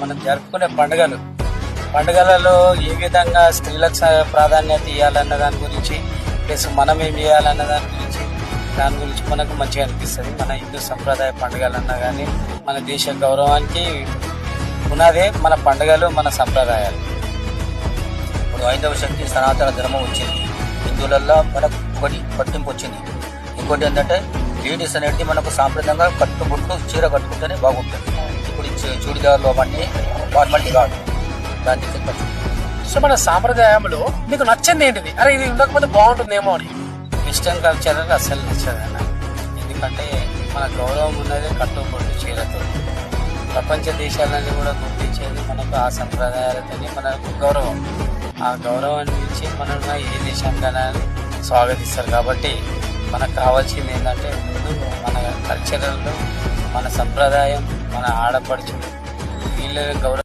మనం జరుపుకునే పండుగలు. పండుగలలో ఏ విధంగా స్త్రీలకు ప్రాధాన్యత ఇవ్వాలన్న దాని గురించి ప్లస్ మనం ఏం చేయాలన్న దాని గురించి దాని గురించి మనకు మంచిగా అనిపిస్తుంది. మన హిందూ సంప్రదాయ పండుగలన్నా కానీ మన దేశ గౌరవానికి ఉన్నదే మన పండుగలు మన సంప్రదాయాలు. ఇప్పుడు ఐదవ శక్తి సనాతన ధర్మం వచ్చింది. హిందువులలో మనకు ఒకటి పట్టింపు వచ్చింది. ఇంకోటి ఏంటంటే లేడీస్ అనేది మనకు సాంప్రదాయంగా కట్టుబుట్టు చీర కట్టుకుంటేనే బాగుంటుంది. చూడిదార్లు అవన్నీ ఫార్మాలిటీ కాదు. దానికి చెప్పచ్చు. సో మన సాంప్రదాయంలో మీకు నచ్చింది ఏంటిది? అరే ఇది ఉండకపోతే బాగుంటుందేమో అని. వెస్టర్న్ కల్చర్ అనేది అస్సలు నచ్చదు ఎందుకంటే మన గౌరవం ఉన్నది కట్టుబడి చీరతో. ప్రపంచ దేశాలన్నీ కూడా గుర్తించేది మనకు ఆ సంప్రదాయాలతోనే మనకు గౌరవం. ఆ గౌరవాన్ని ఇచ్చి మనం ఏ దేశానికైనా స్వాగతిస్తారు కాబట్టి మనకు కావాల్సింది ఏంటంటే ముందు మన కల్చరల్లో మన సంప్రదాయం మన ఆడపడుచులు వీళ్ళ గౌరవం